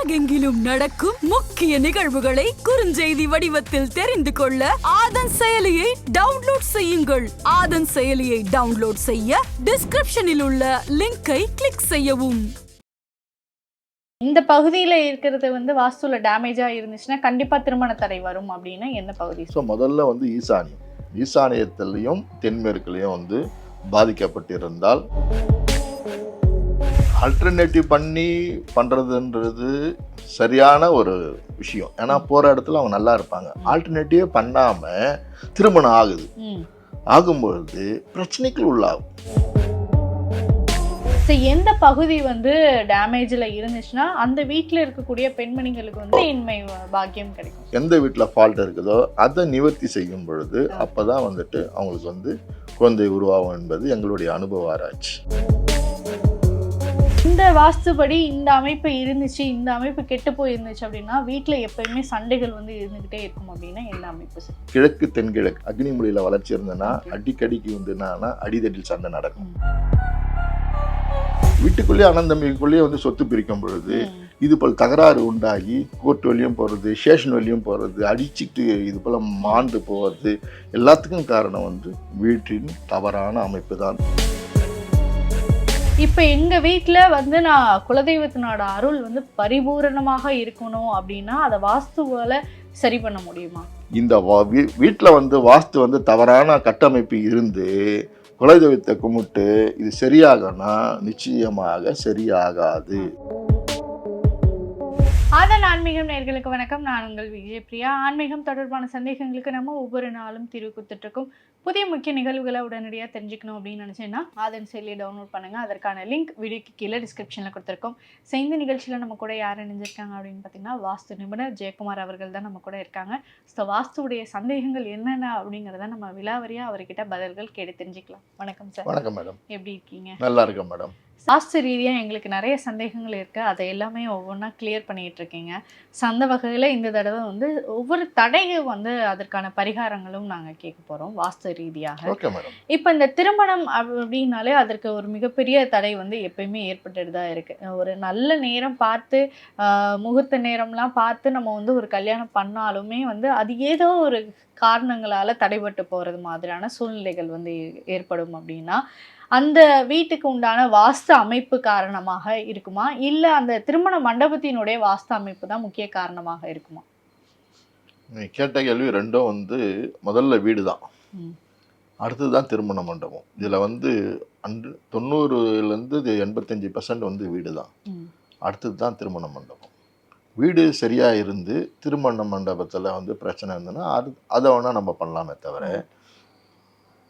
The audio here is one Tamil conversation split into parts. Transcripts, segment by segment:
உலகெங்கிலும் நடக்கும் முக்கிய நிகழ்வுகளை குறுஞ்செய்தி வடிவத்தில் தெரிந்து கொள்ள ஆதன் செயலியை டவுன்லோட் செய்யுங்கள். ஆதன் செயலியை டவுன்லோட் செய்ய டிஸ்கிரிப்ஷனில் உள்ள லிங்கை கிளிக் செய்யவும். இந்த பகுதியில் இருக்கிறது வந்து வாஸ்துல டேமேஜாக இருந்துச்சுன்னா கண்டிப்பாக திருமண தடை வரும் அப்படின்னா என்ன பகுதி? ஸோ முதல்ல வந்து ஈசானியம். ஈசானியத்திலையும் தென்மேற்குலையும் வந்து பாதிக்கப்பட்டிருந்தால் ஆல்டர்னேட்டிவ் பண்ணி பண்ணுறதுன்றது சரியான ஒரு விஷயம். ஏன்னா போகிற இடத்துல அவங்க நல்லா இருப்பாங்க. ஆல்டர்னேட்டிவே பண்ணாமல் திருமணம் ஆகுது. ஆகும்பொழுது பிரச்சனைகள் உள்ளாகும். ஸோ எந்த பகுதி வந்து டேமேஜில் இருந்துச்சுன்னா அந்த வீட்டில் இருக்கக்கூடிய பெண்மணிகளுக்கு வந்து இன்மை பாக்கியம் கிடைக்கும். எந்த வீட்டில் ஃபால்ட் இருக்குதோ அதை நிவர்த்தி செய்யும் பொழுது அப்போ தான் வந்துட்டு அவங்களுக்கு வந்து குழந்தை உருவாகும் என்பது எங்களுடைய அனுபவ ஆராய்ச்சி. இந்த வாஸ்துபடி இந்த அமைப்பு இருந்துச்சு இந்த அமைப்பு கெட்டு போயிருந்துச்சு அப்படின்னா வீட்டில் எப்பயுமே சண்டைகள் வந்து இருந்துகிட்டே இருக்கும் அப்படின்னா என்ன அமைப்பு சார். கிழக்கு தென்கிழக்கு அக்னி மொழியில் வளர்ச்சி இருந்ததுன்னா அடிக்கடிக்கு வந்து என்னன்னா அடிதடில் சண்டை நடக்கும். வீட்டுக்குள்ளேயே அனந்தம்பிக்குள்ளேயே வந்து சொத்து பிரிக்கும் பொழுது இது போல் தகராறு உண்டாகி கோர்ட் வழியும் போகிறது ஸ்டேஷன் வழியும் போகிறது அடிச்சுட்டு இது போல் மாண்டு போகிறது எல்லாத்துக்கும் காரணம் வந்து வீட்டின் தவறான அமைப்பு தான் இப்போ எங்கள் வீட்டில் வந்து நான் குலதெய்வத்தினோட அருள் வந்து பரிபூரணமாக இருக்கணும் அப்படின்னா அதை வாஸ்துவால் சரி பண்ண முடியுமா? இந்த வீட்டில் வந்து வாஸ்து வந்து தவறான கட்டமைப்பு இருந்து குலதெய்வத்தை கும்பிட்டு இது சரியாகனா நிச்சயமாக சரியாகாது. ஆதன் ஆன்மீகம் நேர்களுக்கு வணக்கம். நான் உங்கள் விஜய் பிரியா. ஆன்மீகம் தொடர்பான சந்தேகங்களுக்கு நம்ம ஒவ்வொரு நாளும் தீர்வு கொடுத்துட்டு இருக்கோம் புதிய முக்கிய நிகழ்வுகளை உடனடியாக தெரிஞ்சுக்கணும் அப்படின்னு நினச்சேன்னா ஆதன் செயலியை டவுன்லோட் பண்ணுங்க. அதற்கான லிங்க் வீடியோக்கு கீழே டிஸ்கிரிப்ஷனில் கொடுத்துருக்கோம். ஸோ இந்த நிகழ்ச்சியில் நம்ம கூட யார் இணைஞ்சிருக்காங்க அப்படின்னு பார்த்தீங்கன்னா வாஸ்து நிபுணர் ஜெயக்குமார் அவர்கள் தான் நம்ம கூட இருக்காங்க. ஸோ வாஸ்துவுடைய சந்தேகங்கள் என்னென்ன அப்படிங்கிறத நம்ம விலாவரியாக அவர்கிட்ட பதில்கள் கேட்டு தெரிஞ்சுக்கலாம். வணக்கம் சார் வணக்கம் மேடம் எப்படி இருக்கீங்க? நல்லா இருக்கேன் மேடம் வாஸ்து ரீதியாக எங்களுக்கு நிறைய சந்தேகங்கள் இருக்குது அதை எல்லாமே ஒவ்வொன்றா கிளியர் பண்ணிகிட்டு இருக்கீங்க ஸோ அந்த வகையில் இந்த தடவை வந்து ஒவ்வொரு தடையும் வந்து அதற்கான பரிகாரங்களும் நாங்கள் கேட்க போகிறோம் வாஸ்து ரீதியாக. இப்போ இந்த திருமணம் அப்~ அப்படின்னாலே அதற்கு ஒரு மிகப்பெரிய தடை வந்து எப்பயுமே ஏற்பட்டுட்டு தான் இருக்குது ஒரு நல்ல நேரம் பார்த்து ஆஹ், முகூர்த்த நேரம்லாம் பார்த்து நம்ம வந்து ஒரு கல்யாணம் பண்ணாலுமே வந்து அது ஏதோ ஒரு காரணங்களால் தடைபட்டு போகிறது மாதிரியான சூழ்நிலைகள் வந்து ஏற்படும் அப்படின்னா அந்த வீட்டுக்கு உண்டான வாஸ்து அமைப்பு காரணமாக இருக்குமா? இல்லை அந்த திருமண மண்டபத்தினுடைய வாஸ்து அமைப்பு தான் முக்கிய காரணமாக இருக்குமா? கேட்ட கேள்வி ரெண்டும் வந்து முதல்ல வீடு தான். அடுத்தது தான் திருமண மண்டபம். இதில் வந்து அன்று தொண்ணூறுலேருந்து இது எண்பத்தஞ்சு பர்சன்ட் வந்து வீடு தான். அடுத்தது தான் திருமண மண்டபம். வீடு சரியாக இருந்து திருமண மண்டபத்தில் வந்து பிரச்சனை இருந்ததுன்னா அது அதை வேணால் நம்ம பண்ணலாமே தவிர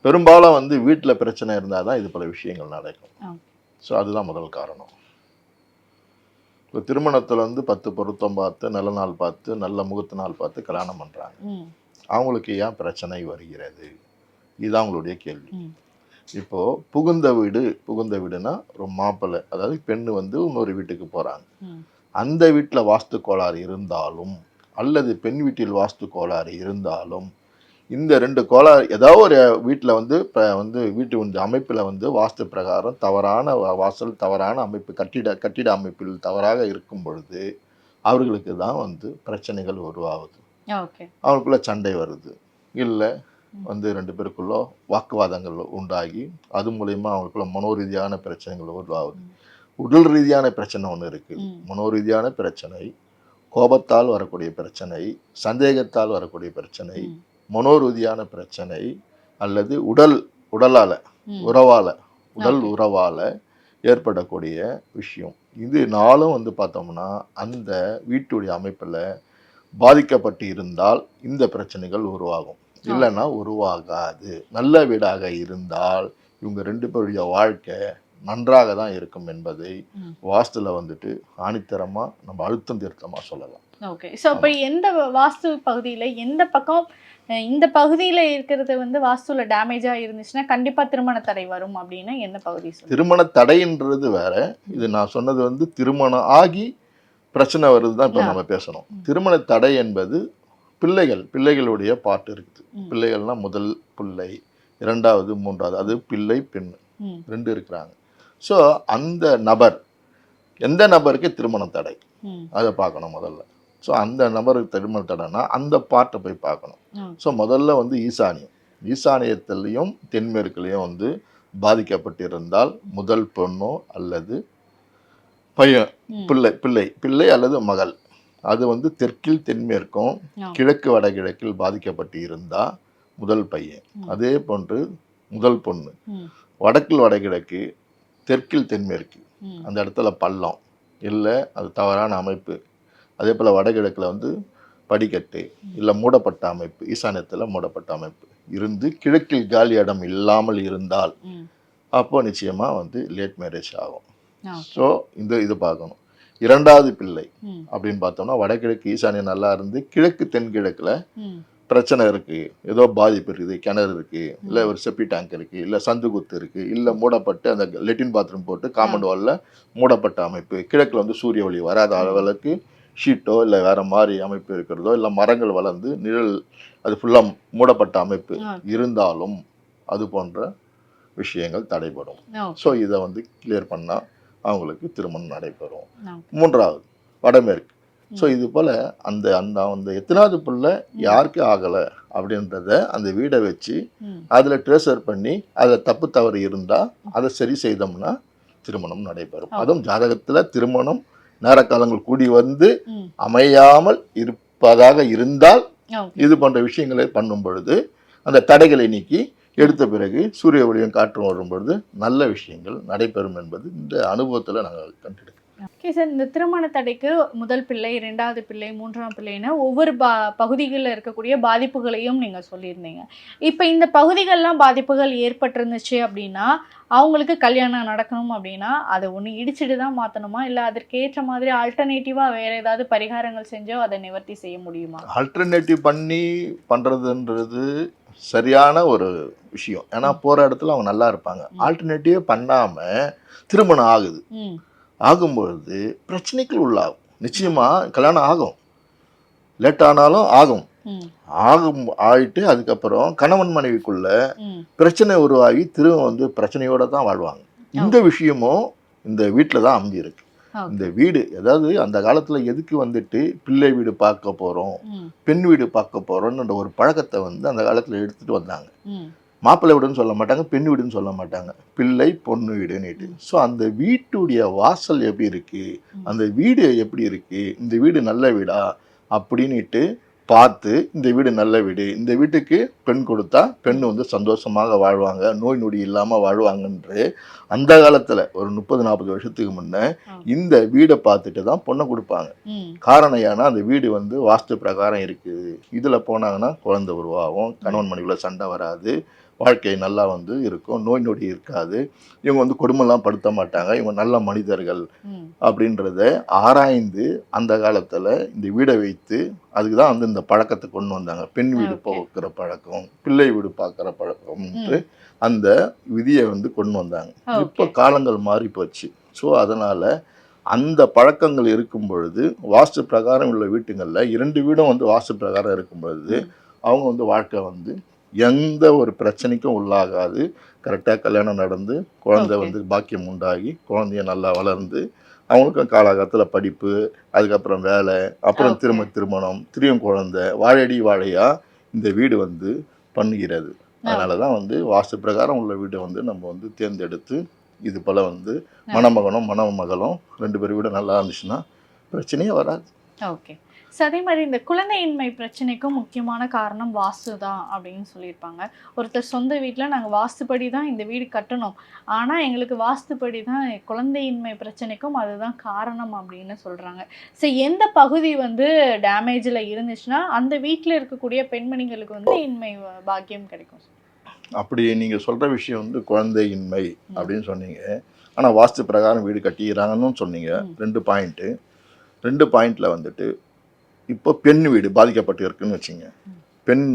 பெரும்பாலும் வந்து வீட்டில் பிரச்சனை இருந்தால் தான் இது பல விஷயங்கள் நடக்கும். ஸோ அதுதான் முதல் காரணம். இப்போ திருமணத்தில் வந்து பத்து பொருத்தம் பார்த்து நல்ல நாள் பார்த்து நல்ல முகூர்த்த நாள் பார்த்து கல்யாணம் பண்ணுறாங்க அவங்களுக்கு ஏன் பிரச்சனை வருகிறது? இதுதான் அவங்களுடைய கேள்வி. ம். இப்போ புகுந்த வீடு புகுந்த வீடுனா ஒரு மாப்பிள்ளை அதாவது பெண்ணு வந்து இன்னொரு வீட்டுக்கு போறாங்க. ம். அந்த வீட்டில் வாஸ்து கோளாறு இருந்தாலும் அல்லது பெண் வீட்டில் வாஸ்து கோளாறு இருந்தாலும் இந்த ரெண்டு கோளாறு ஏதாவது ஒரு வீட்டில் வந்து இப்போ வந்து வீட்டு வந்து அமைப்பில் வந்து வாஸ்து பிரகாரம் தவறான வாசல் தவறான அமைப்பு கட்டிட கட்டிட அமைப்பில் தவறாக இருக்கும் பொழுது அவர்களுக்கு தான் வந்து பிரச்சனைகள் உருவாகுது. அவங்களுக்குள்ள சண்டை வருது. இல்லை வந்து ரெண்டு பேருக்குள்ள வாக்குவாதங்கள் உண்டாகி அது மூலயமா அவங்களுக்குள்ள மனோரீதியான பிரச்சனைகள் உருவாகுது. உடல் ரீதியான பிரச்சனை ஒன்று இருக்கு. ம். மனோரீதியான பிரச்சனை கோபத்தால் வரக்கூடிய பிரச்சனை சந்தேகத்தால் வரக்கூடிய பிரச்சனை. மனோரீதியான பிரச்சனை அல்லது உடல் உடலால. உறவால உடல். உறவால ஏற்படக்கூடிய விஷயம். இது நாளும் வந்து பார்த்தோம்னா அந்த வீட்டுடைய அமைப்பில் பாதிக்கப்பட்டு இருந்தால் இந்த பிரச்சனைகள் உருவாகும். இல்லைன்னா உருவாகாது. நல்ல வீடாக இருந்தால் இவங்க ரெண்டு பேருடைய வாழ்க்கை நன்றாக தான் இருக்கும் என்பதை. வாஸ்துல வந்துட்டு ஆணித்தரமா நம்ம அழுத்தம் திருத்தமா சொல்லலாம். ஓகே. ஸோ அப்போ எந்த வாஸ்து பகுதியில் எந்த பக்கம் இந்த பகுதியில் இருக்கிறது வந்து வாஸ்துல டேமேஜாக இருந்துச்சுன்னா கண்டிப்பாக திருமண தடை வரும் அப்படின்னா எந்த பகுதி திருமண தடைன்றது வேற. இது நான் சொன்னது வந்து திருமணம் ஆகி பிரச்சனை வருது தான் இப்போ. நம்ம பேசணும். திருமண தடை என்பது பிள்ளைகள் பிள்ளைகளுடைய பாட்டு இருக்குது. பிள்ளைகள்னா முதல் பிள்ளை இரண்டாவது மூன்றாவது அது பிள்ளை பெண் ரெண்டு இருக்கிறாங்க. ஸோ அந்த நபர் எந்த நபருக்கு திருமண தடை? அதை பார்க்கணும் முதல்ல. ஸோ அந்த நபருக்கு திருமண தடைனா அந்த பாட்டை போய் பார்க்கணும். ஸோ முதல்ல வந்து ஈசானியம் ஈசானியத்திலையும் தென்மேற்குலையும் வந்து பாதிக்கப்பட்டிருந்தால் முதல் பொண்ணோ அல்லது பையன். பிள்ளை பிள்ளை பிள்ளை அல்லது மகள் அது வந்து தெற்கில் தென்மேற்கும். கிழக்கு வடகிழக்கில் பாதிக்கப்பட்டு இருந்தா முதல் பையன். அதே போன்று முதல் பொண்ணு. வடக்கில் வடகிழக்கு தெற்கில் தென்மேற்கு. அந்த இடத்துல பள்ளம் இல்லை அது தவறான அமைப்பு அதே போல் வடகிழக்கில் வந்து படிக்கட்டு இல்லை மூடப்பட்ட அமைப்பு ஈசானியத்தில் மூடப்பட்ட அமைப்பு இருந்து கிழக்கில் காலி இடம் இல்லாமல் இருந்தால். அப்போ நிச்சயமாக வந்து லேட் மேரேஜ் ஆகும். ஸோ இந்த இது பார்க்கணும் இரண்டாவது பிள்ளை. அப்படின்னு பார்த்தோம்னா வடகிழக்கு ஈசானியம் நல்லா இருந்து கிழக்கு தென்கிழக்கில். பிரச்சனை இருக்கு ஏதோ பாதிப்பு இருக்குது கிணறு இருக்கு இல்லை ஒரு செப்பி டேங்க் இருக்கு இல்லை சந்து குத்து இருக்கு இல்லை மூடப்பட்டு அந்த லெட்டின் பாத்ரூம் போட்டு காம்பவுண்ட் வாலில் மூடப்பட்ட அமைப்பு கிழக்கில் வந்து சூரிய ஒளி வராத அளவுக்கு ஷீட்டோ இல்லை வேற மாதிரி அமைப்பு இருக்கிறதோ இல்லை மரங்கள் வளர்ந்து நிழல் அது ஃபுல்லாக மூடப்பட்ட அமைப்பு. இருந்தாலும் அது போன்ற விஷயங்கள் தடைபடும். ஸோ இதை வந்து கிளியர் பண்ணால் அவங்களுக்கு திருமணம் நடைபெறும். மூன்றாவது வடமேற்கு ஸோ. இது போல் அந்த அந்த அந்த எத்தனாவது பிள்ளை யாருக்கு ஆகலை அப்படின்றத அந்த வீடை வச்சு. அதில் ட்ரேசர் பண்ணி அதில் தப்பு தவறு இருந்தால் அதை சரி செய்தோம்னா திருமணம் நடைபெறும். அதுவும் ஜாதகத்தில் திருமணம் நேரக்காலங்கள் கூடி வந்து. அமையாமல் இருப்பதாக இருந்தால். இது போன்ற விஷயங்களை பண்ணும் பொழுது அந்த தடைகளை நீக்கி எடுத்த பிறகு சூரிய ஒளியும் காற்றும் வரும் பொழுது நல்ல விஷயங்கள் நடைபெறும் என்பது இந்த அனுபவத்தில் நாங்கள் கண்டிருக்கோம் ஓகே சார் இந்த திருமண தடைக்கு முதல் பிள்ளை இரண்டாவது பிள்ளை மூன்றாம் பிள்ளைன்னு ஒவ்வொரு பா பகுதிகளில் இருக்கக்கூடிய பாதிப்புகளையும் நீங்கள் சொல்லியிருந்தீங்க. இப்போ இந்த பகுதிகள்லாம் பாதிப்புகள் ஏற்பட்டிருந்துச்சு அப்படின்னா அவங்களுக்கு கல்யாணம் நடக்கணும் அப்படின்னா அதை ஒன்று இடிச்சிட்டு தான் மாற்றணுமா இல்லை அதற்கேற்ற மாதிரி ஆல்டர்னேட்டிவாக வேறு ஏதாவது பரிகாரங்கள் செஞ்சோ அதை நிவர்த்தி செய்ய முடியுமா? ஆல்டர்னேட்டிவ் பண்ணி பண்ணுறதுன்றது சரியான ஒரு விஷயம். ஏன்னா போகிற இடத்துல அவங்க நல்லா இருப்பாங்க. ஆல்டர்னேட்டிவே பண்ணாமல் திருமணம் ஆகுது. ஆகும்பொழுது பிரச்சனைகள் உள்ளாகும். நிச்சயமாக கல்யாணம் ஆகும். லேட் ஆனாலும் ஆகும். ஆகும் ஆயிட்டு அதுக்கப்புறம் கணவன் மனைவிக்குள்ள பிரச்சனை உருவாகி திரும்ப வந்து பிரச்சனையோட தான் வாழ்வாங்க. இந்த விஷயமும் இந்த வீட்டில் தான் அமைஞ்சிருக்கு. இந்த வீடு அதாவது அந்த காலத்தில் எதுக்கு வந்துட்டு பிள்ளை வீடு பார்க்க போகிறோம் பெண் வீடு பார்க்க போகிறோன்ற ஒரு பழக்கத்தை வந்து அந்த காலத்தில் எடுத்துகிட்டு வந்தாங்க. மாப்பிள்ளை வீடுன்னு சொல்ல மாட்டாங்க பெண் வீடுன்னு சொல்ல மாட்டாங்க. பிள்ளை பொண்ணு வீடுன்னுட்டு ஸோ அந்த வீட்டுடைய வாசல் எப்படி இருக்கு? ம். அந்த வீடு எப்படி இருக்கு? இந்த வீடு நல்ல வீடா? அப்படின்னுட்டு பார்த்து இந்த வீடு நல்ல வீடு. இந்த வீட்டுக்கு பெண் கொடுத்தா பெண் வந்து சந்தோஷமாக வாழ்வாங்க நோய் நொடி இல்லாமல் வாழ்வாங்கன்று. அந்த காலத்தில் ஒரு முப்பது நாற்பது வருஷத்துக்கு முன்னே. இந்த வீடை பார்த்துட்டு தான் பொண்ணை கொடுப்பாங்க. காரணம் ஏன்னா அந்த வீடு வந்து வாஸ்து பிரகாரம் இருக்குது. இதில் போனாங்கன்னா குழந்தை உருவாகும் கணவன் மனைவில சண்டை வராது. வாழ்க்கை நல்லா வந்து இருக்கும். நோய் நொடி இருக்காது. இவங்க வந்து கொடுமைலாம் படுத்த மாட்டாங்க. இவங்க நல்ல மனிதர்கள் அப்படின்றத ஆராய்ந்து அந்த காலத்தில் இந்த வீடை வைத்து அதுக்கு தான் வந்து இந்த பழக்கத்தை கொண்டு வந்தாங்க. பெண் வீடு. பார்க்குற பழக்கம் பிள்ளை வீடு பார்க்குற பழக்கம்ன்ட்டு அந்த விதியை வந்து கொண்டு வந்தாங்க. இப்போ காலங்கள் மாறி போச்சு. ஸோ அதனால் அந்த பழக்கங்கள் இருக்கும் பொழுது வாஸ்து பிரகாரம் உள்ள வீட்டுங்களில் இரண்டு வீடும் வந்து வாஸ்து பிரகாரம் இருக்கும் பொழுது. அவங்க வந்து வாழ்க்கை வந்து எந்த ஒரு பிரச்சனைக்கும் உள்ளாகாது. கரெக்டாக கல்யாணம் நடந்து குழந்தை. வந்து பாக்கியம் உண்டாகி குழந்தைய நல்லா வளர்ந்து அவங்களுக்கும் காலகாலத்தில் படிப்பு அதுக்கப்புறம் வேலை அப்புறம். திரும்ப திருமணம் திரும்ப குழந்தை வாழையடி வாழையா இந்த வீடு வந்து பண்ணுகிறது. அதனால தான் வந்து வாஸ்து பிரகாரம் உள்ள வீடை வந்து நம்ம வந்து தேர்ந்தெடுத்து இது போல் வந்து மணமகனும் மணமகளும் ரெண்டு பேர் வீடு நல்லா இருந்துச்சுன்னா பிரச்சனையே வராது. ஓகே ஸோ அதே மாதிரி இந்த குழந்தையின்மை பிரச்சனைக்கும் முக்கியமான காரணம் வாஸ்து தான் அப்படின்னு சொல்லியிருப்பாங்க. ஒருத்தர் சொந்த வீட்டில் நாங்கள் வாஸ்துப்படி தான் இந்த வீடு கட்டணும். ஆனால் எங்களுக்கு வாஸ்துப்படி தான் குழந்தையின்மை பிரச்சனைக்கும் அதுதான் காரணம் அப்படின்னு சொல்கிறாங்க ஸோ எந்த பகுதி வந்து டேமேஜில் இருந்துச்சுன்னா அந்த வீட்டில் இருக்கக்கூடிய பெண்மணிகளுக்கு வந்து இன்மை பாக்கியம் கிடைக்கும். அப்படி நீங்கள் சொல்கிற விஷயம் வந்து குழந்தையின்மை அப்படின்னு சொன்னீங்க. ஆனால் வாஸ்து பிரகாரம் வீடு கட்டிக்கிறாங்கன்னு சொன்னீங்க. ரெண்டு பாயிண்ட்டு ரெண்டு பாயிண்டில் வந்துட்டு இப்போ பெண் வீடு பாதிக்கப்பட்டு இருக்குன்னு வச்சுங்க. பெண்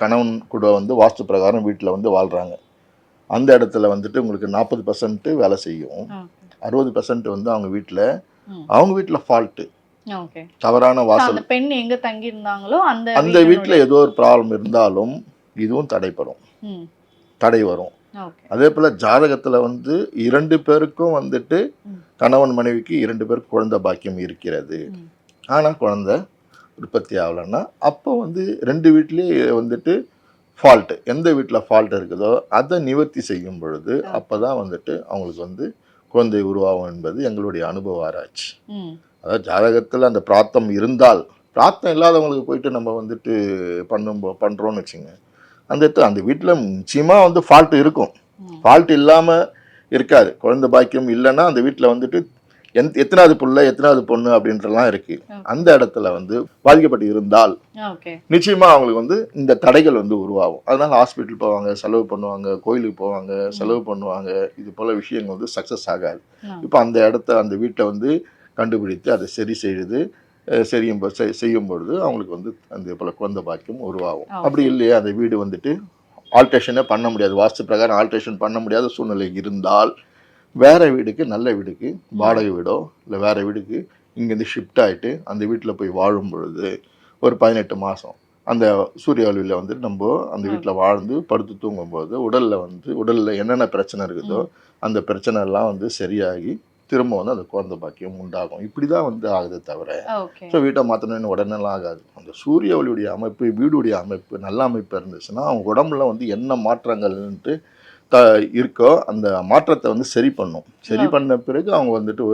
கணவன் கூட வந்து வாஸ்து பிரகாரம் வீட்டில் வந்து வாழ்கிறாங்க அந்த இடத்துல வந்துட்டு உங்களுக்கு நாற்பது பர்சன்ட் வேலை செய்யும். அறுபது பர்சன்ட் வந்து அவங்க வீட்டில். அவங்க வீட்டில் ஃபால்ட்டு தவறான வாசல். அந்த பெண் எங்க தங்கி இருந்தாங்களோ அந்த அந்த வீட்டில் ஏதோ ஒரு ப்ராப்ளம் இருந்தாலும் இதுவும் தடைப்படும் தடை வரும். அதே போல் ஜாதகத்தில் வந்து இரண்டு பேருக்கும் வந்துட்டு. கணவன் மனைவிக்கு இரண்டு பேருக்கு குழந்தை பாக்கியம் இருக்கிறது. ஆனால் குழந்தை உற்பத்தி ஆகலைன்னா அப்போ வந்து ரெண்டு வீட்லேயே வந்துட்டு ஃபால்ட்டு எந்த வீட்டில் ஃபால்ட் இருக்குதோ அதை நிவர்த்தி செய்யும் பொழுது அப்போ தான் வந்துட்டு அவங்களுக்கு வந்து குழந்தை உருவாகும் என்பது எங்களுடைய அனுபவ ஆராய்ச்சி. அதாவது ஜாதகத்தில் அந்த பிராத்தம் இருந்தால் பிராத்தம் இல்லாதவங்களுக்கு போயிட்டு நம்ம வந்துட்டு பண்ணும் பண்ணுறோன்னு வச்சுங்க. அந்த இடத்துல அந்த வீட்டில் நிச்சயமாக வந்து ஃபால்ட் இருக்கும். ஃபால்ட் இல்லாமல் இருக்காது. குழந்தை பாக்கியம் இல்லைன்னா அந்த வீட்டில் வந்துட்டு எந் எத்தனாவது புள்ள எத்தனாவது பொண்ணு அப்படின்றலாம் இருக்கு. அந்த இடத்துல வந்து பாதிக்கப்பட்டு இருந்தால் நிச்சயமா அவங்களுக்கு வந்து இந்த தடைகள் வந்து உருவாகும். அதனால ஹாஸ்பிட்டல் போவாங்க செலவு பண்ணுவாங்க கோயிலுக்கு போவாங்க செலவு பண்ணுவாங்க. இது போல விஷயங்கள் வந்து சக்ஸஸ் ஆகாது. இப்போ அந்த இடத்த அந்த வீட்டை வந்து கண்டுபிடித்து அதை சரி செய்து அஹ், செய்யும் பொழுது அவங்களுக்கு வந்து அந்த போல குழந்தை பாக்கியம் உருவாகும். அப்படி இல்லையா அந்த வீடு வந்துட்டு ஆல்ட்ரேஷனே பண்ண முடியாது. வாஸ்து பிரகாரம் ஆல்ட்ரேஷன் பண்ண முடியாத சூழ்நிலை இருந்தால் வேற வீடுக்கு நல்ல வீடுக்கு வாடகை வீடோ இல்லை வேற வீடுக்கு இங்கேருந்து ஷிஃப்ட் ஆயிட்டு அந்த வீட்டில் போய் வாழும் பொழுது ஒரு பதினெட்டு மாதம் அந்த சூரிய ஒளியில் வந்து நம்ம அந்த வீட்டில் வாழ்ந்து படுத்து தூங்கும்போது உடலில் வந்து உடலில் என்னென்ன பிரச்சனை இருக்குதோ அந்த பிரச்சனை எல்லாம் வந்து சரியாகி திரும்ப வந்து அந்த குழந்தை பாக்கியம் உண்டாகும். இப்படி தான் வந்து ஆகுதே தவிர ஸோ வீட்டை மாற்றணும்னு உடனேலாம் ஆகாது. அந்த சூரிய ஒளியுடைய அமைப்பு வீடுடைய அமைப்பு நல்ல அமைப்பு இருந்துச்சுன்னா அவங்க உடம்புல வந்து என்ன மாற்றங்கள்ன்ட்டு த இருக்கோ அந்த மாற்றத்தை வந்து சரி பண்ணும். சரி பண்ண பிறகு அவங்க வந்துட்டு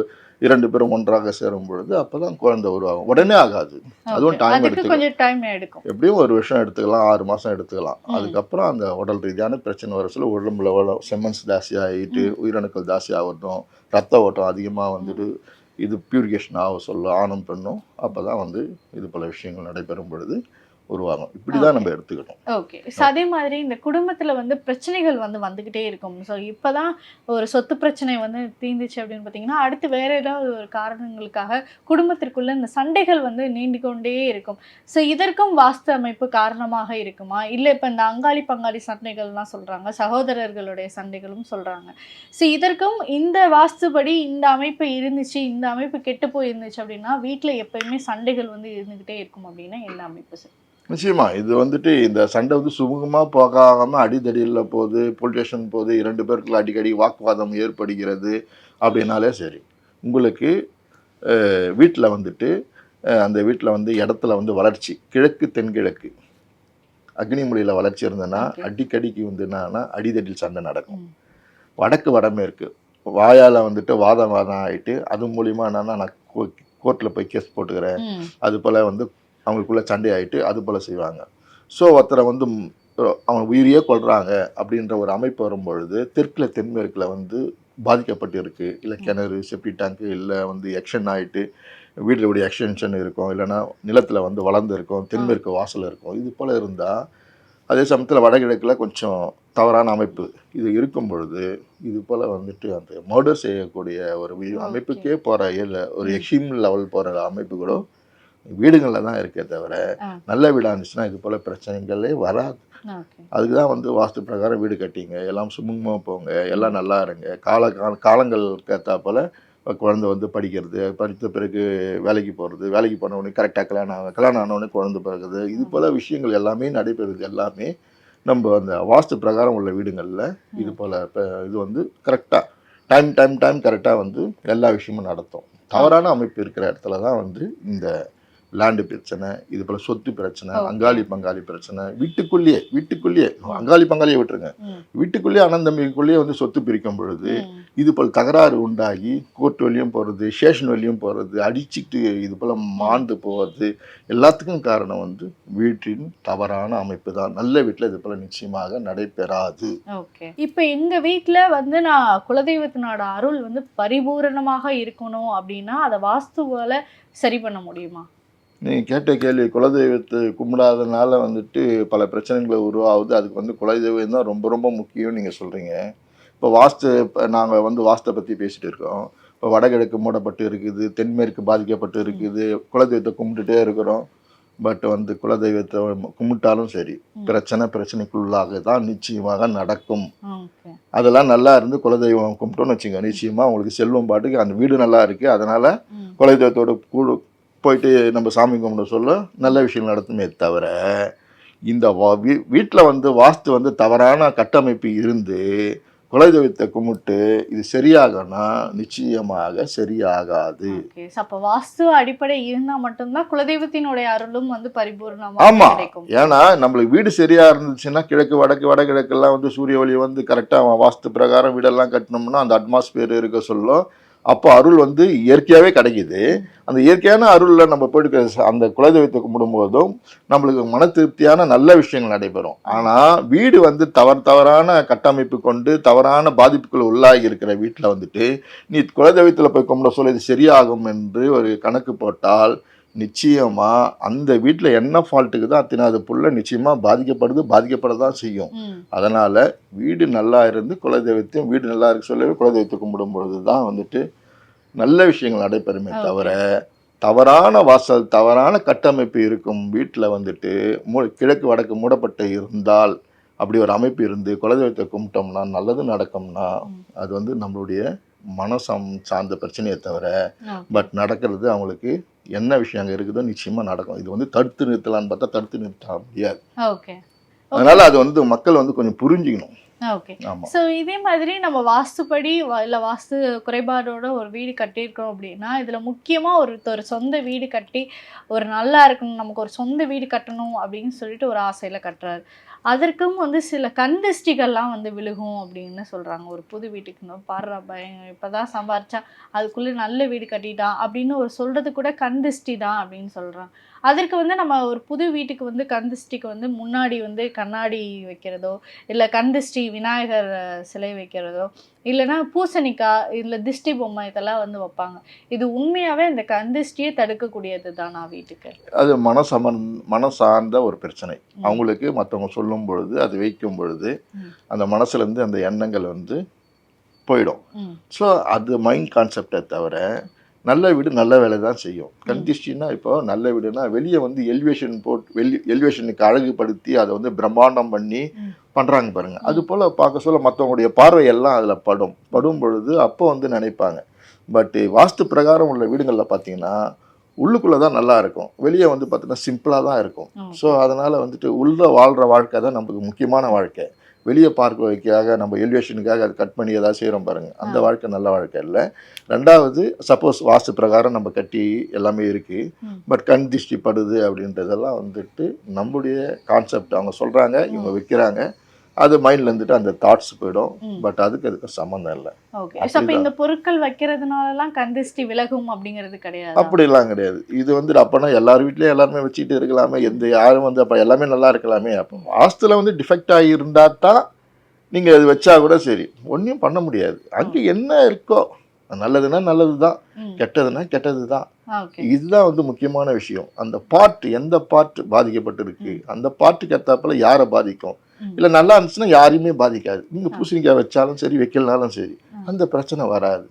இரண்டு பேரும் ஒன்றாக சேரும் பொழுது அப்போ தான் குழந்தை உருவாகும். உடனே ஆகாது. அதுவும் எடுத்துக்கும். டைம் எடுக்கும். எப்படியும் ஒரு வருஷம் எடுத்துக்கலாம் ஆறு மாதம் எடுத்துக்கலாம். அதுக்கப்புறம் அந்த உடல் ரீதியான பிரச்சனை வர சொல்ல உடம்புல செம்மன்ஸ் ஜாஸ்தி ஆகிட்டு உயிரணுக்கள் ஜாஸ்தி ஆகட்டும் ரத்த ஓட்டம் அதிகமாக வந்துட்டு இது பியூரிகேஷன் ஆக சொல்ல ஆணும் பெண்ணும் அப்போ தான் வந்து இது பல விஷயங்கள் நடைபெறும் பொழுது உருவாகும். இப்படி தான் நம்ம எடுத்துக்கணும். ஓகே ஸோ அதே மாதிரி இந்த குடும்பத்துல வந்து பிரச்சனைகள் வந்து வந்துகிட்டே இருக்கும். ஸோ இப்பதான் ஒரு சொத்து பிரச்சனை வந்து தீந்துச்சு அப்படின்னு பார்த்தீங்கன்னா அடுத்து வேற ஏதாவது ஒரு காரணங்களுக்காக குடும்பத்திற்குள்ள இந்த சண்டைகள் வந்து நீண்டு கொண்டே இருக்கும். ஸோ இதற்கும் வாஸ்து அமைப்பு காரணமாக இருக்குமா? இல்லை இப்போ இந்த அங்காளி பங்காளி சண்டைகள்லாம் சொல்றாங்க சகோதரர்களுடைய சண்டைகளும் சொல்றாங்க. ஸோ இதற்கும் இந்த வாஸ்துபடி இந்த அமைப்பு இருந்துச்சு இந்த அமைப்பு கெட்டு போயிருந்துச்சு அப்படின்னா வீட்டில் எப்பயுமே சண்டைகள் வந்து இருந்துகிட்டே இருக்கும் அப்படின்னா என்ன அமைப்பு சார் நிச்சயமா. இது வந்துட்டு இந்த சண்டை வந்து சுமூகமாக போகாமல் அடிதடியில் போகுது போலீஸ் ஸ்டேஷன் போகுது இரண்டு பேருக்குள்ள அடிக்கடி வாக்குவாதம் ஏற்படுகிறது அப்படின்னாலே சரி. உங்களுக்கு வீட்டில் வந்துட்டு அந்த வீட்டில் வந்து இடத்துல வந்து வளர்ச்சி. கிழக்கு தென்கிழக்கு. அக்னிமொழியில் வளர்ச்சி இருந்ததுன்னா. அடிக்கடிக்கு வந்து என்னன்னா அடிதடியில் சண்டை நடக்கும். வடக்கு வடமேற்கு வாயால் வந்துட்டு வாதம் வாதம் ஆகிட்டு அது மூலிமா என்னன்னா நான் கோர்ட்டில் போய் கேஸ் போட்டுக்கிறேன். அது போல் வந்து அவங்களுக்குள்ள சண்டை ஆயிட்டு அது போல் செய்வாங்க. ஸோ ஒருத்தரை வந்து அவங்க உயிரியே கொள்றாங்க அப்படின்ற ஒரு அமைப்பு வரும்பொழுது தெற்கில் தென்மேற்கில் வந்து பாதிக்கப்பட்டு இருக்கு இல்லை கிணறு செப்டி டேங்க்கு இல்லை வந்து எக்ஷன் ஆகிட்டு வீட்டிலுடைய எக்ஸ்டென்ஷன் இருக்கும். இல்லைன்னா நிலத்தில் வந்து வளர்ந்து இருக்கும் தென்மேற்கு வாசல் இருக்கும். இது போல் இருந்தால் அதே சமயத்தில் வடகிழக்கில் கொஞ்சம் தவறான அமைப்பு. இது இருக்கும் பொழுது இது போல் வந்துட்டு அந்த மர்டர் செய்யக்கூடிய ஒரு. அமைப்புக்கே போகிற இல்லை ஒரு எக்ஸ்ட்ரீம் லெவல் போகிற அமைப்பு கூட வீடுகளில் தான் இருக்கே தவிர. நல்ல வீடாக இருந்துச்சுன்னா இது போல் பிரச்சனைகளே வராது. அதுக்கு தான் வந்து வாஸ்து பிரகாரம் வீடு கட்டிங்க எல்லாம் சுமூகமாக போங்க எல்லாம் நல்லா இருங்க. கால கால- காலங்களுக்கு ஏற்றா போல் குழந்தை வந்து படிக்கிறது படித்த பிறகு வேலைக்கு போகிறது வேலைக்கு போன உடனே கரெக்டாக கல்யாணம் ஆகும் கல்யாணம் ஆன உடனே குழந்தை பிறகுது இது போல் விஷயங்கள் எல்லாமே நடைபெறுது எல்லாமே நம்ம அந்த வாஸ்து பிரகாரம் உள்ள வீடுங்களில் இது போல் இது வந்து கரெக்டாக டைம் டைம் டைம் கரெக்டாக வந்து எல்லா விஷயமும் நடத்தும். தவறான அமைப்பு இருக்கிற இடத்துல தான் வந்து இந்த லேண்டு பிரச்சனை இது போல் சொத்து பிரச்சனை. அங்காளி பங்காளி பிரச்சனை வீட்டுக்குள்ளேயே வீட்டுக்குள்ளேயே அங்காளி பங்காளியை விட்டுருங்க. வீட்டுக்குள்ளேயே அனந்தம்பிக்குள்ளேயே வந்து சொத்து பிரிக்கும் பொழுது. இது போல் தகராறு உண்டாகி கோர்ட் வழியும் போகிறது ஸ்டேஷன் வழியும் போகிறது அடிச்சுட்டு இது போல் மாண்டு போகிறது எல்லாத்துக்கும் காரணம் வந்து வீட்டின் தவறான அமைப்பு தான். நல்ல வீட்டில் இது போல் நிச்சயமாக நடைபெறாது. ஓகே. இப்போ எங்க வீட்ல வந்து நான் குலதெய்வத்தினோட அருள் வந்து பரிபூரணமாக இருக்கணும் அப்படின்னா அதை வாஸ்துவால சரி பண்ண முடியுமா? நீங்கள் கேட்ட கேள்வி குலதெய்வத்தை கும்பிடாதனால வந்துட்டு பல பிரச்சனைகள் உருவாகுது. அதுக்கு வந்து குலதெய்வம் தான் ரொம்ப ரொம்ப முக்கியம்னு நீங்கள் சொல்கிறீங்க இப்போ வாஸ்து இப்போ நாங்கள் வந்து வாஸ்தை பற்றி பேசிட்டு இருக்கோம். இப்போ வடகிழக்கு மூடப்பட்டு இருக்குது தென்மேற்கு பாதிக்கப்பட்டு இருக்குது. குலதெய்வத்தை கும்பிட்டுட்டே இருக்கிறோம். பட் வந்து குலதெய்வத்தை கும்பிட்டாலும் சரி. பிரச்சனை பிரச்சனைக்குள்ளாக தான் நிச்சயமாக நடக்கும். அதெல்லாம் நல்லா இருந்து குலதெய்வம் கும்பிட்டோம்னு வச்சுங்க நிச்சயமாக உங்களுக்கு செல்வம் பாட்டுக்கு அந்த வீடு நல்லா இருக்குது அதனால் குலதெய்வத்தோட கூடு போயிட்டு நம்ம சாமி கும்பிட சொல்ல நல்ல விஷயம் நடத்துமே தவிர இந்த வீட்டில் வந்து வாஸ்து வந்து தவறான கட்டமைப்பு இருந்து குலதெய்வத்தை கும்பிட்டு இது சரியாகனா? நிச்சயமாக சரியாகாது. அப்ப வாஸ்து அடிப்படை இருந்தா மட்டும்தான் குலதெய்வத்தினுடைய அருளும் வந்து பரிபூர்ணமா ஆமா. ஏன்னா நம்மளுக்கு வீடு சரியா இருந்துச்சுன்னா கிழக்கு வடக்கு வடகிழக்கெல்லாம் வந்து சூரிய ஒளி வந்து கரெக்டாக வாஸ்து பிரகாரம் வீடெல்லாம் கட்டினோம்னா அந்த அட்மாஸ்பியர் இருக்க சொல்லும். அப்போ அருள் வந்து இயற்கையாகவே கிடைக்கிது. அந்த இயற்கையான அருளில் நம்ம போயிட்டு அந்த குலதெய்வத்தை கும்பிடும்போதும் நம்மளுக்கு மன திருப்தியான நல்ல விஷயங்கள் நடைபெறும். ஆனால் வீடு வந்து தவறு தவறான கட்டமைப்பு கொண்டு தவறான பாதிப்புகள் உள்ளாகி இருக்கிற வீட்டில் வந்துட்டு நீ குலதெய்வத்தில் போய் கும்பிட சொல்ல இது சரியாகும் என்று ஒரு கணக்கு போட்டால் நிச்சயமா அந்த வீட்டில் என்ன ஃபால்ட்டுக்கு தான் அத்தனை அது புள்ள நிச்சயமா பாதிக்கப்படுது பாதிக்கப்பட தான் செய்யும் அதனால வீடு நல்லா இருந்து குலதெய்வத்தையும் வீடு நல்லா இருக்கு சொல்லவே குலதெய்வத்தை கும்பிடும் பொழுது தான் வந்துட்டு நல்ல விஷயங்கள் நடைபெறுமே. தவிர தவறான வாசல் தவறான கட்டமைப்பு இருக்கும் வீட்டில் வந்துட்டு மூ கிழக்கு வடக்கு மூடப்பட்டு இருந்தால் அப்படி ஒரு அமைப்பு இருந்து குலதெய்வத்தை கும்பிட்டோம்னா நல்லது நடக்கும்னா. அது வந்து நம்மளுடைய மனசம் சார்ந்த பிரச்சனையை தவிர. பட் நடக்கிறது அவங்களுக்கு என்ன விஷயம் அங்கே இருக்குதோ நிச்சயமா நடக்கும். இது வந்து தடுத்து நிறுத்தலாம்னு பார்த்தா தடுத்து நிறுத்த முடியாது. ஓகே. அதனால அது வந்து மக்கள் வந்து கொஞ்சம் புரிஞ்சுக்கணும். ஓகே. ஸோ இதே மாதிரி நம்ம வாஸ்துப்படி இல்ல வாஸ்து குறைபாடோட ஒரு வீடு கட்டியிருக்கோம் அப்படின்னா இதுல முக்கியமா ஒரு ஒரு சொந்த வீடு கட்டி ஒரு நல்லா இருக்கணும் நமக்கு ஒரு சொந்த வீடு கட்டணும் அப்படின்னு சொல்லிட்டு ஒரு ஆசையில கட்டுறாரு. அதற்கும் வந்து சில கந்திஷ்டிகள்லாம் வந்து விழுகும் அப்படின்னு சொல்றாங்க. ஒரு புது வீட்டுக்கு இன்னும் பாடுறா பயம் இப்பதான் சம்பாரிச்சா அதுக்குள்ளே நல்ல வீடு கட்டிட்டான் அப்படின்னு ஒரு சொல்றது கூட கந்திஷ்டி தான் அப்படின்னு சொல்றாங்க. அதற்கு வந்து நம்ம ஒரு புது வீட்டுக்கு வந்து கந்திஷ்டிக்கு வந்து முன்னாடி வந்து கண்ணாடி வைக்கிறதோ இல்லை கந்திஷ்டி விநாயகர் சிலை வைக்கிறதோ இல்லைன்னா பூசணிக்காய் இல்லை திஷ்டி பொம்மை இதெல்லாம் வந்து வைப்பாங்க. இது உண்மையாவே அந்த கந்திஷ்டியை தடுக்கக்கூடியது தானா வீட்டுக்கு. அது மனசமன் மன சார்ந்த ஒரு பிரச்சனை. அவங்களுக்கு மற்றவங்க சொல்லும் பொழுது அது வைக்கும் பொழுது. அந்த மனசுல இருந்து அந்த எண்ணங்கள் வந்து போயிடும். ஸோ அது மைண்ட் கான்செப்டை தவிர நல்ல வீடு நல்ல வேலை தான் செய்யும். கண்டிஷ்டின்னா இப்போ நல்ல வீடுனா வெளியே வந்து எலிவேஷன் போட்டு வெளி எலிவேஷனுக்கு அழகுபடுத்தி அதை வந்து பிரம்மாண்டம் பண்ணி. பண்ணுறாங்க பாருங்க. அது போல் பார்க்க சொல்ல மற்றவங்களுடைய பார்வையெல்லாம் அதில் படும். படும் பொழுது அப்போ வந்து நினைப்பாங்க. பட் வாஸ்து பிரகாரம் உள்ள வீடுகளில் பார்த்தீங்கன்னா உள்ளுக்குள்ளே தான் நல்லா இருக்கும். வெளியே வந்து பார்த்தீங்கன்னா சிம்பிளாக தான் இருக்கும். ஸோ அதனால் வந்துட்டு உள்ள வாழ்கிற வாழ்க்கை தான் நமக்கு முக்கியமான வாழ்க்கை. வெளியே பார்க்க வைக்காக நம்ம எலிவேஷனுக்காக அது கட் பண்ணி ஏதாவது செய்கிறோம் பாருங்க. அந்த. வாழ்க்கை நல்ல வாழ்க்கை இல்லை. ரெண்டாவது சப்போஸ் வாஸ்து பிரகாரம் நம்ம கட்டி எல்லாமே இருக்குது. பட் கண் படுது அப்படின்றதெல்லாம் வந்துட்டு நம்முடைய கான்செப்ட் அவங்க சொல்கிறாங்க இவங்க வைக்கிறாங்க. அது மைண்டில் இருந்துட்டு அந்த தாட்ஸ் போயிடும். பட் அதுக்கு அதுக்கு சம்மந்தம் இல்லை. ஓகே அப்போ இந்த பொருட்கள் வைக்கிறதுனாலலாம் கந்திஷ்டி விலகும் அப்படிங்கிறது கிடையாது? அப்படிலாம் கிடையாது. இது வந்து அப்போனா எல்லார் வீட்லேயும் எல்லாருமே வச்சுட்டு இருக்கலாமே. எந்த யாரும் வந்து அப்போ எல்லாமே நல்லா இருக்கலாமே. அப்போ வாஸ்துல வந்து டிஃபெக்ட் ஆகி இருந்தால் தான் நீங்கள் அது வச்சா கூட சரி. ஒன்றும் பண்ண முடியாது. அங்கே என்ன இருக்கோ நல்லதுன்னா நல்லது தான் கெட்டதுன்னா கெட்டது தான் இதுதான் வந்து முக்கியமான விஷயம். அந்த பார்ட் எந்த பார்ட் பாதிக்கப்பட்டிருக்கு? அந்த பார்ட்டுக்கு ஏற்றாப்புல யாரை பாதிக்கும். இல்லை நல்லா இருந்துச்சுன்னா யாரையுமே பாதிக்காது. நீங்கள் பூசணிக்காய் வச்சாலும் சரி வைக்கலனாலும் சரி. அந்த பிரச்சனை வராது.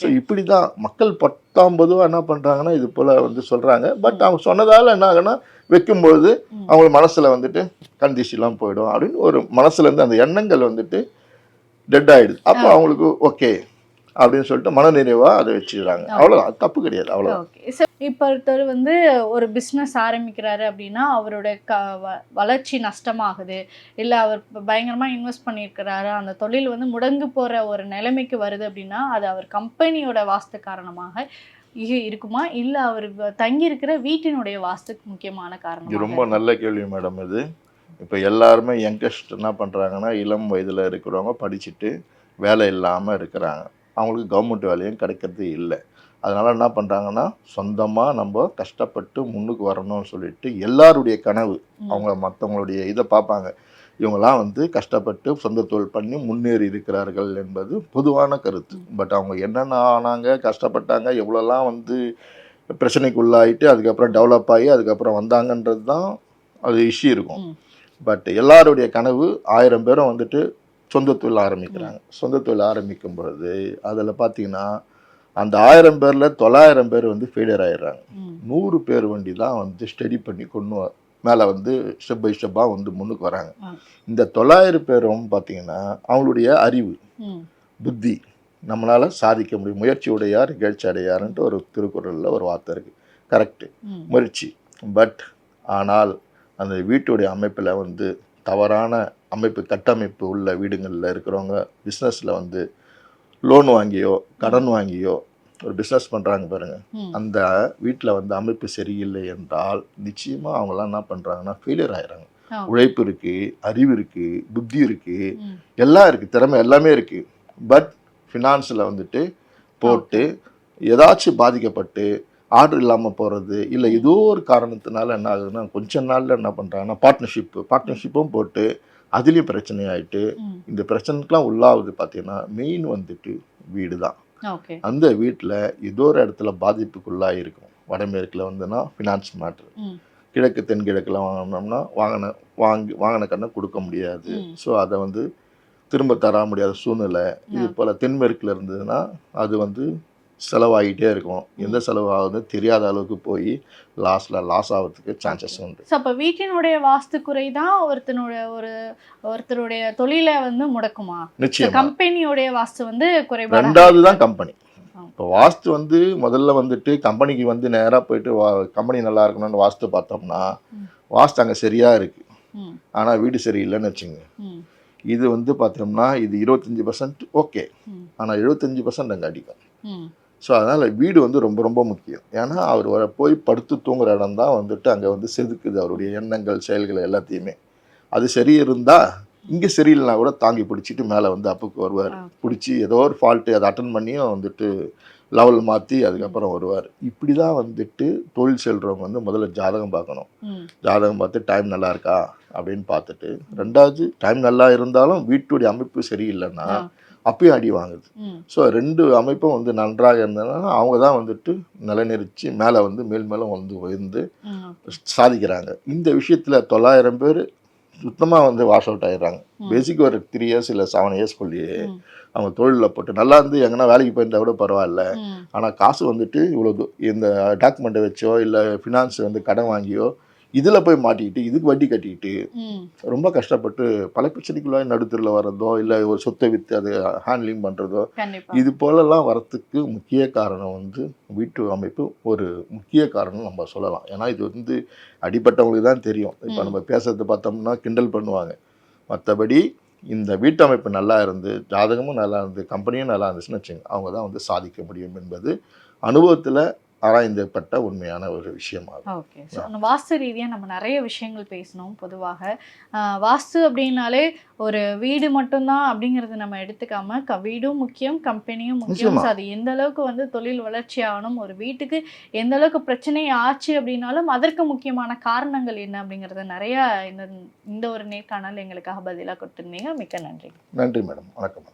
ஸோ இப்படி தான் மக்கள் பத்தாம் பொதுவாக என்ன பண்ணுறாங்கன்னா இது போல் வந்து சொல்கிறாங்க பட் அவங்க சொன்னதால் என்ன ஆகுன்னா வைக்கும்போது ம். அவங்க மனசில் வந்துட்டு கண்டிஷிலாம் போயிடும் அப்படின்னு ஒரு மனசுல இருந்து அந்த எண்ணங்கள் வந்துட்டு டெட் ஆயிடுது. அப்போ. அவங்களுக்கு ஓகே அப்படின்னு சொல்லிட்டு மனநிறைவாக அதை வச்சுக்கிறாங்க அவ்வளோதான் அது தப்பு கிடையாது. அவ்வளோ இப்போ ஒருத்தர் வந்து ஒரு பிஸ்னஸ் ஆரம்பிக்கிறாரு அப்படின்னா அவரோட க வ- வளர்ச்சி நஷ்டமாகுது. இல்லை அவர் பயங்கரமாக இன்வெஸ்ட் பண்ணியிருக்கிறாரு. அந்த தொழில் வந்து முடங்கு போகிற ஒரு நிலைமைக்கு வருது அப்படின்னா அது அவர் கம்பெனியோட வாஸ்து காரணமாக இ- இருக்குமா? இல்லை அவர் தங்கியிருக்கிற வீட்டினுடைய வாஸ்துக்கு முக்கியமான இது காரணம் ரொம்ப நல்ல கேள்வி மேடம் இது. இப்போ எல்லாருமே யங்கஸ்ட் என்ன பண்ணுறாங்கன்னா இளம் வயதில் இருக்கிறவங்க படிச்சுட்டு வேலை இல்லாமல் இருக்கிறாங்க. அவங்களுக்கு கவர்மெண்ட் வேலையும் கிடைக்கிறது இல்லை. அதனால் என்ன பண்ணுறாங்கன்னா சொந்தமாக நம்ம கஷ்டப்பட்டு முன்னுக்கு வரணும்னு சொல்லிட்டு எல்லாருடைய கனவு அவங்க மற்றவங்களுடைய இதை பார்ப்பாங்க. இவங்கெல்லாம் வந்து கஷ்டப்பட்டு சொந்த தொழில் பண்ணி முன்னேறி இருக்கிறார்கள் என்பது பொதுவான கருத்து. பட் அவங்க என்னென்ன ஆனாங்க கஷ்டப்பட்டாங்க எவ்வளோலாம் வந்து பிரச்சனைக்குள்ளாயிட்டு அதுக்கப்புறம் டெவலப் ஆகி அதுக்கப்புறம் வந்தாங்கன்றது தான் அது இஷ்யூ இருக்கும். பட் எல்லாருடைய கனவு ஆயிரம் பேரும் வந்துட்டு சொந்த தொழில் ஆரம்பிக்கிறாங்க. சொந்த தொழில் ஆரம்பிக்கும் பொழுது அதில் பார்த்தீங்கன்னா அந்த ஆயிரம் பேரில் தொள்ளாயிரம் பேர் வந்து ஃபெயிலியர் ஆயிடுறாங்க. நூறு பேர் வண்டி தான் வந்து ஸ்டடி பண்ணி கொண்டு மேலே வந்து ஸ்டெப் பை ஸ்டெப்பாக வந்து முன்னுக்கு வராங்க. இந்த தொள்ளாயிரம் பேரும் பார்த்தீங்கன்னா அவங்களுடைய அறிவு. புத்தி நம்மளால் சாதிக்க முடியும் முயற்சி உடையார் நிகழ்ச்சி அடையாருன்ட்டு ஒரு திருக்குறளில் ஒரு வார்த்தை இருக்குது கரெக்டு. முயற்சி பட் ஆனால் அந்த வீட்டுடைய அமைப்பில் வந்து தவறான அமைப்பு கட்டமைப்பு உள்ள வீடுங்களில் இருக்கிறவங்க பிஸ்னஸில் வந்து லோன் வாங்கியோ கடன் வாங்கியோ ஒரு பிஸ்னஸ் பண்ணுறாங்க பாருங்க ம். அந்த வீட்டில் வந்து அமைப்பு சரியில்லை என்றால் நிச்சயமாக அவங்களாம் என்ன பண்ணுறாங்கன்னா ஃபெயிலியர் ஆயிடுறாங்க. உழைப்பு இருக்குது அறிவு இருக்குது புத்தி இருக்குது. எல்லாம் இருக்குது திறமை எல்லாமே இருக்குது பட் ஃபினான்ஸில் வந்துட்டு போட்டு ஏதாச்சும் பாதிக்கப்பட்டு ஆர்டர் இல்லாமல் போகிறது இல்லை ஏதோ ஒரு காரணத்தினால என்ன ஆகுதுன்னா கொஞ்ச நாளில் என்ன பண்ணுறாங்கன்னா பார்ட்னர்ஷிப்பு பார்ட்னர்ஷிப்பும் போட்டு அதுலேயும் பிரச்சனை ஆயிட்டு ம். இந்த பிரச்சனைக்கெலாம் உள்ளாகுது பார்த்தீங்கன்னா மெயின் வந்துட்டு வீடு தான் அந்த வீட்டில் ஏதோ ஒரு இடத்துல பாதிப்புக்குள்ளாக இருக்கும் வடமேற்கில் வந்துன்னா ஃபினான்ஸ் மேட்ரு. கிழக்கு தென்கிழக்கில் வாங்கினோம்னா வாங்கின வாங்கி வாங்கின கண்ணை கொடுக்க முடியாது. ஸோ அதை வந்து திரும்ப தர முடியாத சூழ்நிலை இது. போல் தென்மேற்கில் இருந்ததுன்னா அது வந்து செலவாகிட்டே இருக்கும். எந்த செலவாகுது தெரியாத அளவுக்கு போய் லாஸ்ட்ல லாஸ் ஆகிறதுக்கு சான்சஸ் உண்டு. ஸோ அப்போ வீட்டினுடைய வாஸ்து குறை தான் ஒருத்தனுடைய ஒரு ஒருத்தருடைய தொழிலை வந்து முடக்குமா? நிச்சயமா. கம்பெனியோடைய வாஸ்து வந்து குறைபாடு? ரெண்டாவது தான் கம்பெனி. இப்போ வாஸ்து வந்து முதல்ல வந்துட்டு கம்பெனிக்கு வந்து நேராக போயிட்டு வா கம்பெனி நல்லா இருக்கணும்னு வாஸ்து பார்த்தோம்னா. வாஸ்து அங்கே சரியாக இருக்குது ஆனால் வீடு சரியில்லைன்னு வச்சுங்க. இது வந்து பார்த்தோம்னா இது இருபத்தஞ்சி பர்சன்ட் ஓகே. ஆனால் எழுபத்தஞ்சி பர்சன்ட் அங்கே அடிக்கும். ஸோ அதனால் வீடு வந்து ரொம்ப ரொம்ப முக்கியம். ஏன்னா அவர் வர- போய் படுத்து தூங்குற இடம் தான் வந்துட்டு அங்கே வந்து செதுக்குது அவருடைய எண்ணங்கள் செயல்கள் எல்லாத்தையுமே. அது சரி இருந்தால் இங்கே சரியில்லைனா கூட தாங்கி பிடிச்சிட்டு மேலே வந்து அப்புக்கு வருவார். பிடிச்சி ஏதோ ஒரு ஃபால்ட்டு அதை அட்டன் பண்ணியும் வந்துட்டு லெவல் மாற்றி அதுக்கப்புறம் வருவார். இப்படி தான் வந்துட்டு தொழில் செல்றவங்க வந்து முதல்ல ஜாதகம் பார்க்கணும். ஜாதகம் பார்த்து டைம் நல்லா இருக்கா அப்படின்னு பார்த்துட்டு ரெண்டாவது டைம் நல்லா இருந்தாலும் வீட்டுடைய அமைப்பு சரியில்லைன்னா. அப்பயும் அடி வாங்குது. ஸோ ரெண்டு அமைப்பும் வந்து நன்றாக இருந்ததுனால அவங்க தான் வந்துட்டு நிலைநிறுத்தி மேலே வந்து மேல் மேலும் வந்து உயர்ந்து சாதிக்கிறாங்க. இந்த விஷயத்தில் தொள்ளாயிரம் பேர் சுத்தமாக வந்து வாஷ் அவுட் ஆயிடுறாங்க. ம். பேசிக் ஒரு த்ரீ இயர்ஸ் இல்லை செவன் இயர்ஸ்க்குள்ளேயே. அவங்க தொழிலில் போட்டு நல்லா இருந்து எங்கன்னா வேலைக்கு போயிருந்தா கூட பரவாயில்ல. ஆனால் காசு வந்துட்டு இவ்வளோ இந்த டாக்குமெண்ட்டை வச்சோ இல்லை ஃபினான்ஸ் வந்து கடன் வாங்கியோ இதில் போய் மாட்டிக்கிட்டு இதுக்கு வட்டி கட்டிக்கிட்டு ரொம்ப கஷ்டப்பட்டு பல பிரச்சனைக்குள்ளாக நடுத்தரில் வர்றதோ இல்லை ஒரு சொத்தை விற்று அதை ஹேண்ட்லிங் பண்ணுறதோ இது போலலாம் வரத்துக்கு முக்கிய காரணம் வந்து வீட்டு அமைப்பு ஒரு முக்கிய காரணம் நம்ம சொல்லலாம். ஏன்னா இது வந்து அடிப்பட்டவங்களுக்கு தான் தெரியும். இப்போ. நம்ம பேசுறது பார்த்தோம்னா கிண்டல் பண்ணுவாங்க. மற்றபடி இந்த வீட்டமைப்பு நல்லா இருந்து ஜாதகமும் நல்லா இருந்து கம்பெனியும் நல்லா இருந்துச்சுன்னு வச்சுங்க அவங்க தான் வந்து சாதிக்க முடியும் என்பது அனுபவத்தில் ஆராய்ந்தப்பட்ட உண்மையான ஒரு விஷயமாகும். ஓகே ஸோ வாஸ்து ரீதியாக நம்ம நிறைய விஷயங்கள் பேசணும் பொதுவாக. வாஸ்து அப்படின்னாலே ஒரு வீடு மட்டும்தான் அப்படிங்கிறது நம்ம எடுத்துக்காம க வீடும் முக்கியம் கம்பெனியும் முக்கியம். அது எந்த அளவுக்கு வந்து தொழில் வளர்ச்சி ஆகணும் ஒரு வீட்டுக்கு எந்த அளவுக்கு பிரச்சனை ஆச்சு அப்படின்னாலும் அதற்கு முக்கியமான காரணங்கள் என்ன அப்படிங்கிறத நிறைய இந்த இந்த ஒரு நேர்காணல் எங்களுக்காக பதிலாக கொடுத்துருந்தீங்க. மிக்க நன்றி. நன்றி மேடம். வணக்கம்